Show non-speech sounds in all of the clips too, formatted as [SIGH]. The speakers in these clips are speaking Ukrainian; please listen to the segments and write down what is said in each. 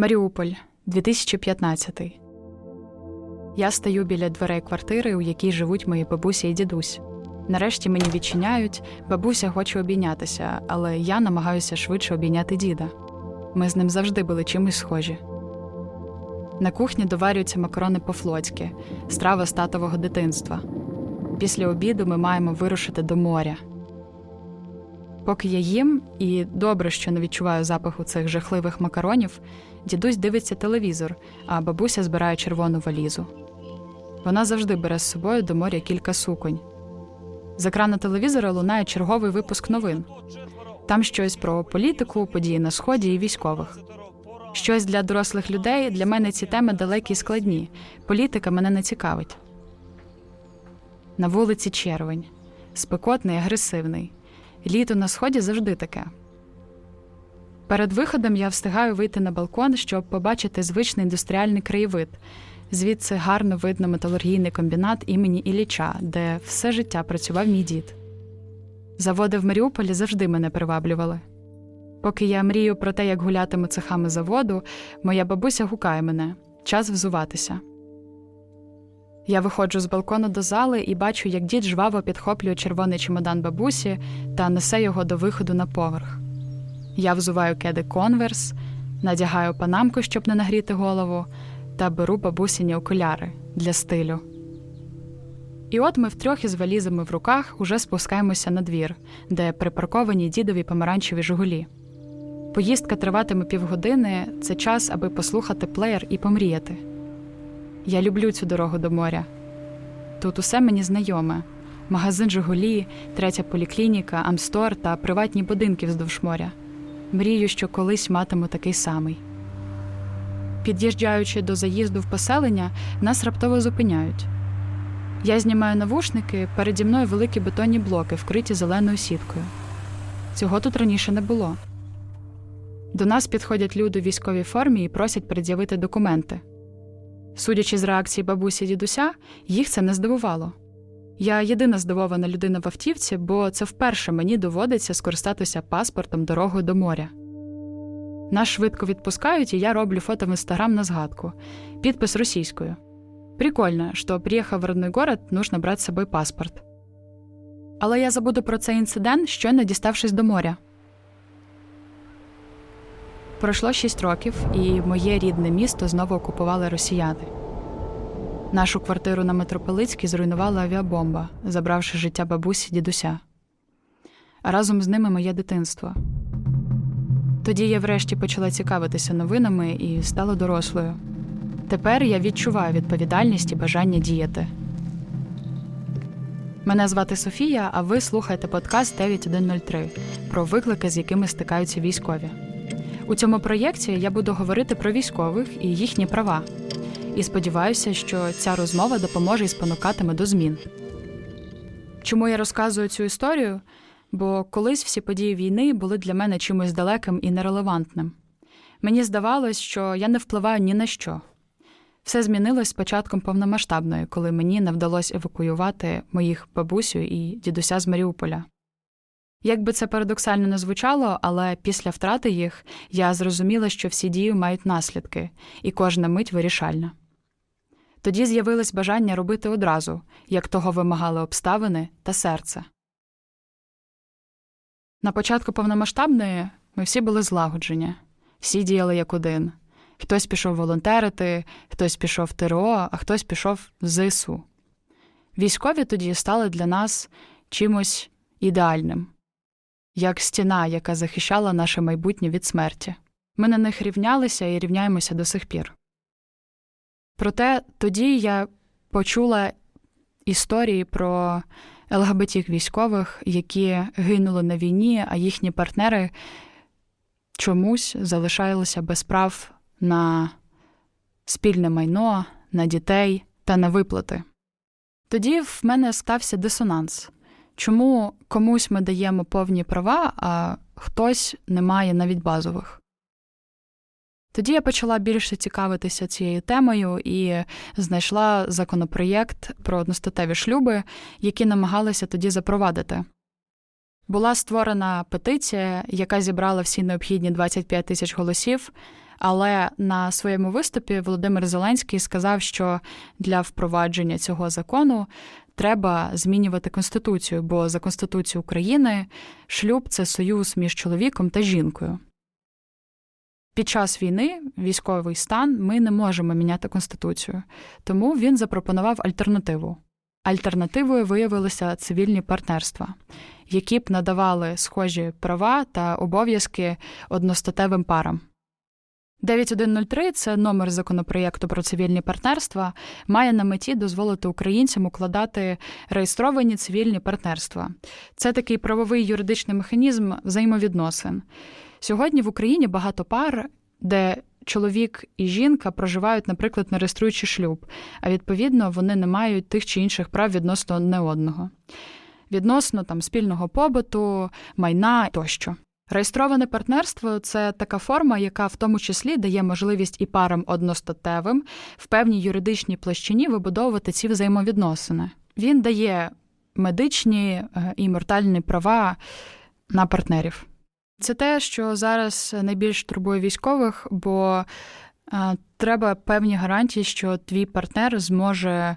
Маріуполь, 2015. Я стою біля дверей квартири, у якій живуть мої бабуся і дідусь. Нарешті мені відчиняють, бабуся хоче обійнятися, але я намагаюся швидше обійняти діда. Ми з ним завжди були чимось схожі. На кухні доварюються макарони по-флотськи, страва з татового дитинства. Після обіду ми маємо вирушити до моря. Поки я їм, і добре, що не відчуваю запаху цих жахливих макаронів, дідусь дивиться телевізор, а бабуся збирає червону валізу. Вона завжди бере з собою до моря кілька суконь. З екрану телевізора лунає черговий випуск новин. Там щось про політику, події на сході і військових. Щось для дорослих людей для мене ці теми далекі і складні. Політика мене не цікавить. На вулиці червень, спекотний, агресивний. Літо на сході завжди таке. Перед виходом я встигаю вийти на балкон, щоб побачити звичний індустріальний краєвид. Звідси гарно видно металургійний комбінат імені Ілліча, де все життя працював мій дід. Заводи в Маріуполі завжди мене приваблювали. Поки я мрію про те, як гулятиму цехами заводу, моя бабуся гукає мене час взуватися. Я виходжу з балкону до зали і бачу, як дід жваво підхоплює червоний чемодан бабусі та несе його до виходу на поверх. Я взуваю кеди конверс, надягаю панамку, щоб не нагріти голову, та беру бабусіні окуляри для стилю. І от ми втрьох із валізами в руках уже спускаємося на двір, де припарковані дідові помаранчеві жигулі. Поїздка триватиме півгодини це час, аби послухати плеєр і помріяти. Я люблю цю дорогу до моря. Тут усе мені знайоме: магазин Жигулі, третя поліклініка, Амстор та приватні будинки вздовж моря. Мрію, що колись матиму такий самий. Під'їжджаючи до заїзду в поселення, нас раптово зупиняють. Я знімаю навушники, переді мною великі бетонні блоки, вкриті зеленою сіткою. Цього тут раніше не було. До нас підходять люди у військовій формі і просять пред'явити документи. Судячи з реакції бабусі дідуся, їх це не здивувало. Я єдина здивована людина в автівці, бо це вперше мені доводиться скористатися паспортом дорогою до моря. Нас швидко відпускають, і я роблю фото в інстаграм на згадку. Підпис російською. Прикольно, что приехав в родной город, нужно брати з собою паспорт. Але я забуду про цей інцидент, щойно діставшись до моря. Пройшло шість років, і моє рідне місто знову окупували росіяни. Нашу квартиру на Митрополицькій зруйнувала авіабомба, забравши життя бабусі дідуся. А разом з ними моє дитинство. Тоді я врешті почала цікавитися новинами і стала дорослою. Тепер я відчуваю відповідальність і бажання діяти. Мене звати Софія, а ви слухаєте подкаст 9103 про виклики, з якими стикаються військові. У цьому проєкті я буду говорити про військових і їхні права. І сподіваюся, що ця розмова допоможе і спонукатиме до змін. Чому я розказую цю історію? Бо колись всі події війни були для мене чимось далеким і нерелевантним. Мені здавалось, що я не впливаю ні на що. Все змінилось з початком повномасштабної, коли мені не вдалося евакуювати моїх бабусю і дідуся з Маріуполя. Як би це парадоксально не звучало, але після втрати їх я зрозуміла, що всі дії мають наслідки, і кожна мить вирішальна. Тоді з'явилось бажання робити одразу, як того вимагали обставини та серце. На початку повномасштабної ми всі були злагоджені, всі діяли як один. Хтось пішов волонтерити, хтось пішов в ТРО, а хтось пішов в ЗСУ. Військові тоді стали для нас чимось ідеальним, як стіна, яка захищала наше майбутнє від смерті. Ми на них рівнялися і рівняємося до сих пір. Проте тоді я почула історії про ЛГБТ військових, які гинули на війні, а їхні партнери чомусь залишалися без прав на спільне майно, на дітей та на виплати. Тоді в мене стався дисонанс. Чому комусь ми даємо повні права, а хтось не має навіть базових? Тоді я почала більше цікавитися цією темою і знайшла законопроєкт про одностатеві шлюби, які намагалися тоді запровадити. Була створена петиція, яка зібрала всі необхідні 25 тисяч голосів, Але на своєму виступі Володимир Зеленський сказав, що для впровадження цього закону треба змінювати конституцію, бо за конституцією України шлюб це союз між чоловіком та жінкою. Під час війни, військовий стан, ми не можемо міняти конституцію, тому він запропонував альтернативу. Альтернативою виявилися цивільні партнерства, які б надавали схожі права та обов'язки одностатевим парам. 9103 – це номер законопроєкту про цивільні партнерства, має на меті дозволити українцям укладати реєстровані цивільні партнерства. Це такий правовий юридичний механізм взаємовідносин. Сьогодні в Україні багато пар, де чоловік і жінка проживають, наприклад, не реєструючи шлюб, а відповідно вони не мають тих чи інших прав відносно не одного, відносно там спільного побуту, майна тощо. Реєстроване партнерство це така форма, яка в тому числі дає можливість і парам одностатевим в певній юридичній площині вибудовувати ці взаємовідносини. Він дає медичні е, і мортальні права на партнерів. Це те, що зараз найбільш турбує військових, бо е, треба певні гарантії, що твій партнер зможе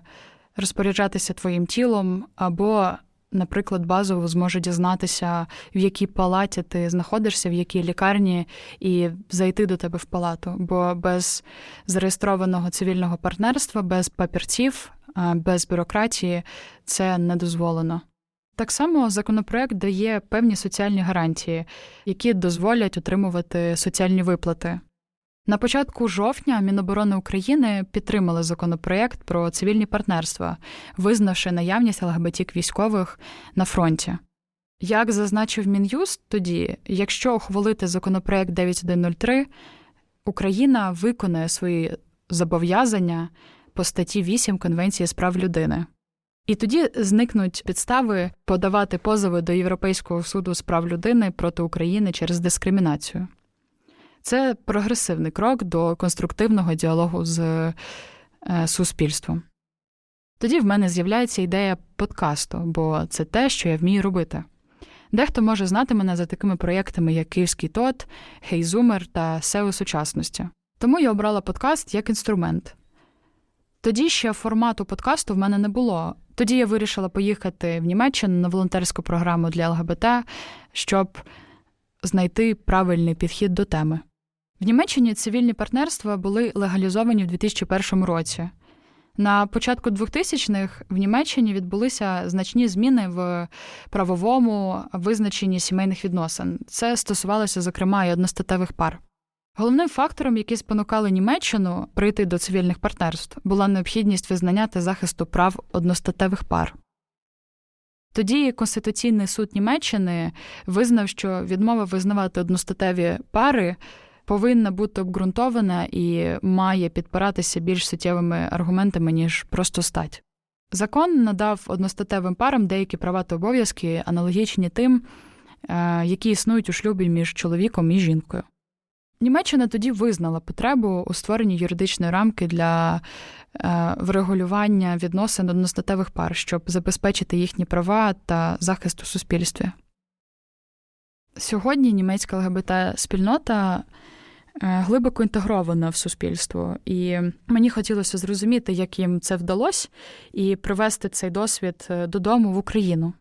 розпоряджатися твоїм тілом, або, наприклад, базово зможе дізнатися, в якій палаті ти знаходишся, в якій лікарні, і зайти до тебе в палату. Бо без зареєстрованого цивільного партнерства, без папірців, без бюрократії це не дозволено. Так само законопроект дає певні соціальні гарантії, які дозволять отримувати соціальні виплати. На початку жовтня Міноборони України підтримали законопроект про цивільні партнерства, визнавши наявність ЛГБТік військових на фронті. Як зазначив Мін'юст, тоді, якщо ухвалити законопроект 9103, Україна виконає свої зобов'язання по статті 8 Конвенції з прав людини. І тоді зникнуть підстави подавати позови до Європейського суду з прав людини проти України через дискримінацію. Це прогресивний крок до конструктивного діалогу з е, суспільством. Тоді в мене з'являється ідея подкасту, бо це те, що я вмію робити. Дехто може знати мене за такими проєктами, як Київський ТОТ, Хейзумер та SEO сучасності. Тому я обрала подкаст як інструмент. Тоді ще формату подкасту в мене не було. Тоді я вирішила поїхати в Німеччину на волонтерську програму для ЛГБТ, щоб знайти правильний підхід до теми. В Німеччині цивільні партнерства були легалізовані в 2001 році. На початку 2000-х в Німеччині відбулися значні зміни в правовому визначенні сімейних відносин. Це стосувалося, зокрема, і одностатевих пар. Головним фактором, який спонукали Німеччину прийти до цивільних партнерств, була необхідність визнання та захисту прав одностатевих пар. Тоді Конституційний суд Німеччини визнав, що відмова визнавати одностатеві пари повинна бути обґрунтована і має підпиратися більш суттєвими аргументами, ніж просто стать. Закон надав одностатевим парам деякі права та обов'язки, аналогічні тим, е, які існують у шлюбі між чоловіком і жінкою. Німеччина тоді визнала потребу у створенні юридичної рамки для е, врегулювання відносин одностатевих пар, щоб забезпечити їхні права та захист у суспільстві. Сьогодні німецька ЛГБТ-спільнота е, глибоко інтегрована в суспільство, і мені хотілося зрозуміти, як їм це вдалося, і привести цей досвід е, додому в Україну.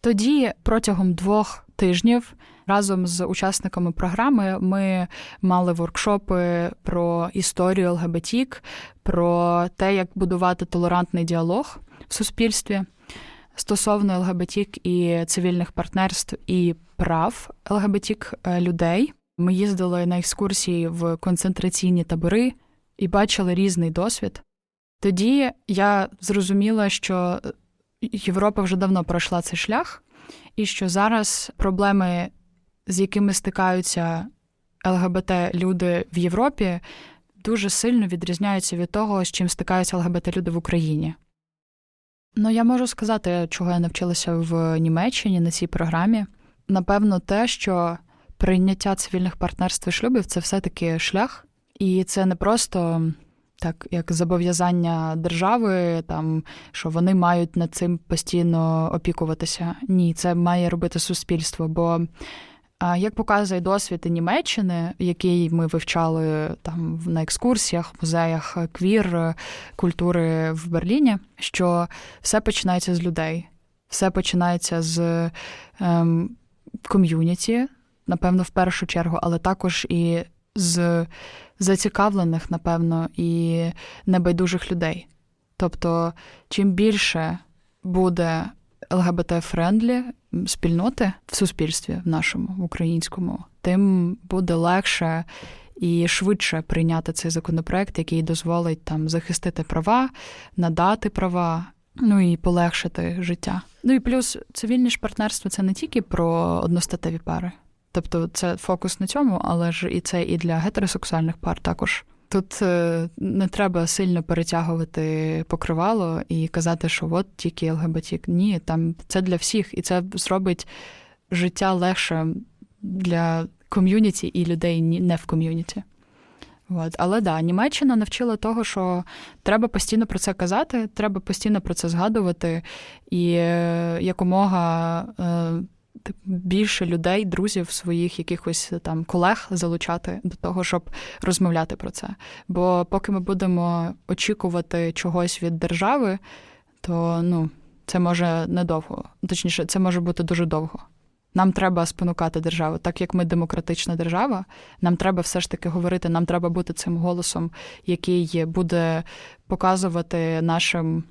Тоді протягом двох тижнів разом з учасниками програми ми мали воркшопи про історію ЛГБТік, про те, як будувати толерантний діалог в суспільстві стосовно ЛГБТік і цивільних партнерств і прав ЛГБТік е, людей. Ми їздили на екскурсії в концентраційні табори і бачили різний досвід. Тоді я зрозуміла, що Європа вже давно пройшла цей шлях, і що зараз проблеми, з якими стикаються ЛГБТ-люди в Європі, дуже сильно відрізняються від того, з чим стикаються ЛГБТ-люди в Україні. Ну, я можу сказати, чого я навчилася в Німеччині на цій програмі. Напевно, те, що прийняття цивільних партнерств і шлюбів це все-таки шлях, і це не просто так як зобов'язання держави, там що вони мають над цим постійно опікуватися. Ні, це має робити суспільство, бо як показує досвід Німеччини, який ми вивчали там на екскурсіях, музеях квір культури в Берліні, що все починається з людей, все починається з ем, ком'юніті, напевно, в першу чергу, але також і з зацікавлених, напевно, і небайдужих людей. Тобто, чим більше буде ЛГБТ-френдлі спільноти в суспільстві в нашому в українському, тим буде легше і швидше прийняти цей законопроект, який дозволить там захистити права, надати права. Ну і полегшити життя. Ну і плюс цивільне ж партнерство це не тільки про одностатеві пари. Тобто це фокус на цьому, але ж і це і для гетеросексуальних пар також. Тут е, не треба сильно перетягувати покривало і казати, що от тільки ЛГБТ. Ні, там це для всіх, і це зробить життя легше для ком'юніті і людей не в ком'юніті. От. Але да, Німеччина навчила того, що треба постійно про це казати, треба постійно про це згадувати, і е, якомога е, більше людей, друзів, своїх якихось там колег залучати до того, щоб розмовляти про це. Бо поки ми будемо очікувати чогось від держави, то ну, це може недовго. Точніше, це може бути дуже довго. Нам треба спонукати державу, так як ми демократична держава. Нам треба все ж таки говорити, нам треба бути цим голосом, який буде показувати нашим.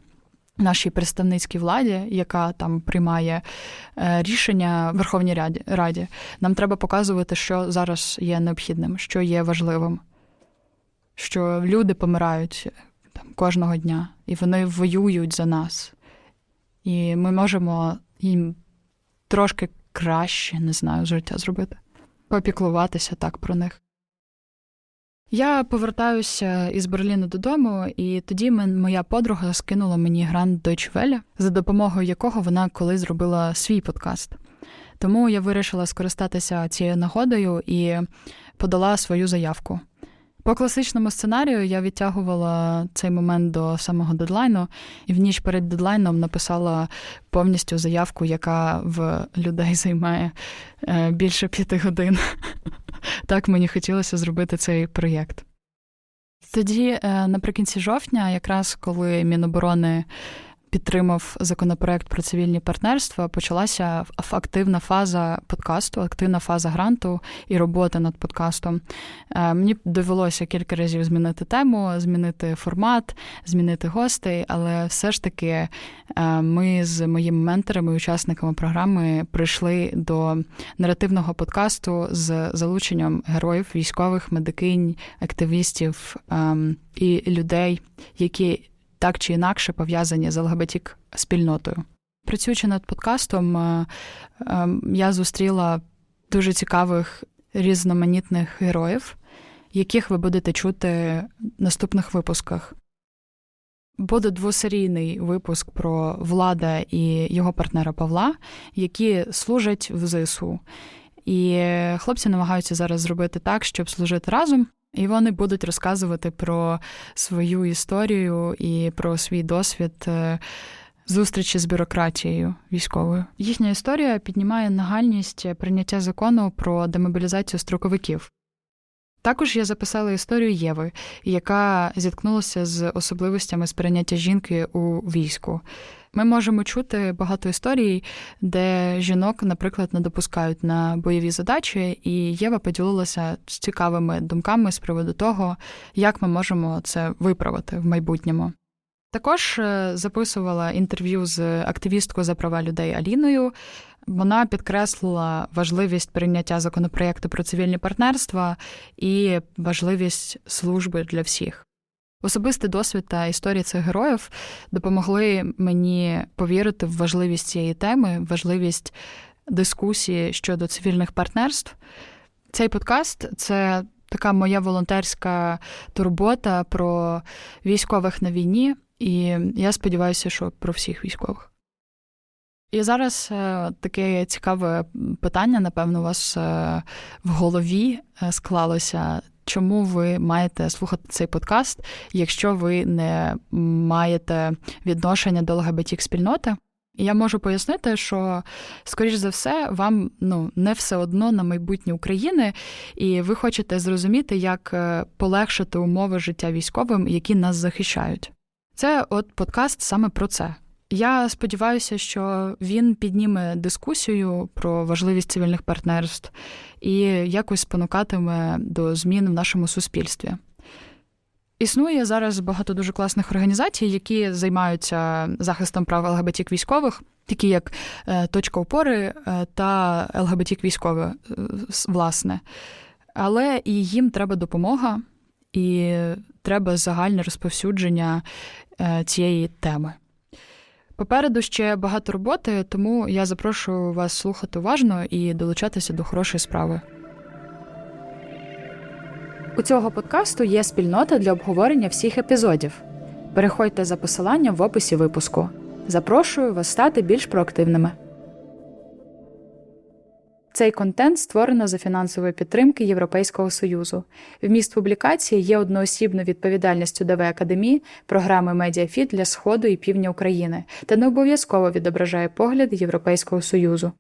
Нашій представницькій владі, яка там приймає е, рішення в Верховній Раді, Раді, нам треба показувати, що зараз є необхідним, що є важливим, що люди помирають там, кожного дня, і вони воюють за нас. І ми можемо їм трошки краще, не знаю, життя зробити. Попіклуватися так про них. Я повертаюся із Берліну додому, і тоді моя подруга скинула мені грант Welle, за допомогою якого вона колись зробила свій подкаст. Тому я вирішила скористатися цією нагодою і подала свою заявку. По класичному сценарію я відтягувала цей момент до самого дедлайну, і в ніч перед дедлайном написала повністю заявку, яка в людей займає е, більше п'яти годин. [LAUGHS] Так мені хотілося зробити цей проєкт. Тоді, е, наприкінці жовтня, якраз коли Міноборони підтримав законопроект про цивільні партнерства, почалася активна фаза подкасту, активна фаза гранту і роботи над подкастом. Е, Мені довелося кілька разів змінити тему, змінити формат, змінити гостей, але все ж таки е, ми з моїми менторами, учасниками програми, прийшли до наративного подкасту з залученням героїв, військових, медикинь, активістів ем, і людей, які так чи інакше пов'язані з ЛГБТік спільнотою. Працюючи над подкастом, е, ем, я зустріла дуже цікавих різноманітних героїв, яких ви будете чути в наступних випусках. Буде двосерійний випуск про влада і його партнера Павла, які служать в ЗСУ. І хлопці намагаються зараз зробити так, щоб служити разом. І вони будуть розказувати про свою історію і про свій досвід е, зустрічі з бюрократією військовою. Їхня історія піднімає нагальність прийняття закону про демобілізацію строковиків. Також я записала історію Єви, яка зіткнулася з особливостями сприйняття жінки у війську. Ми можемо чути багато історій, де жінок, наприклад, не допускають на бойові задачі, і Єва поділилася з цікавими думками з приводу того, як ми можемо це виправити в майбутньому. Також е, записувала інтерв'ю з активісткою за права людей Аліною. Вона підкреслила важливість прийняття законопроекту про цивільні партнерства і важливість служби для всіх. Особистий досвід та історії цих героїв допомогли мені повірити в важливість цієї теми, важливість дискусії щодо цивільних партнерств. Цей подкаст це така моя волонтерська турбота про військових на війні, і я сподіваюся, що про всіх військових. І зараз е, таке цікаве питання, напевно, у вас е, в голові е, склалося. Чому ви маєте слухати цей подкаст, якщо ви не маєте відношення до ЛГБТ спільноти? Я можу пояснити, що, скоріш за все, вам ну, не все одно на майбутнє України, і ви хочете зрозуміти, як полегшити умови життя військовим, які нас захищають. Це от подкаст саме про це. Я сподіваюся, що він підніме дискусію про важливість цивільних партнерств і якось спонукатиме до змін в нашому суспільстві. Існує зараз багато дуже класних організацій, які займаються захистом прав ЛГБТік військових, такі як е, Точка опори е, та ЛГБТік військові, е, власне. Але і їм треба допомога, і треба загальне розповсюдження цієї теми. Попереду ще багато роботи, тому я запрошую вас слухати уважно і долучатися до хорошої справи. У цього подкасту є спільнота для обговорення всіх епізодів. Переходьте за посиланням в описі випуску. Запрошую вас стати більш проактивними. Цей контент створено за фінансової підтримки Європейського Союзу. Вміст публікації є одноосібною відповідальністю ДВ Академії, програми Медіафіт для Сходу і Півдня України та не обов'язково відображає погляди Європейського Союзу.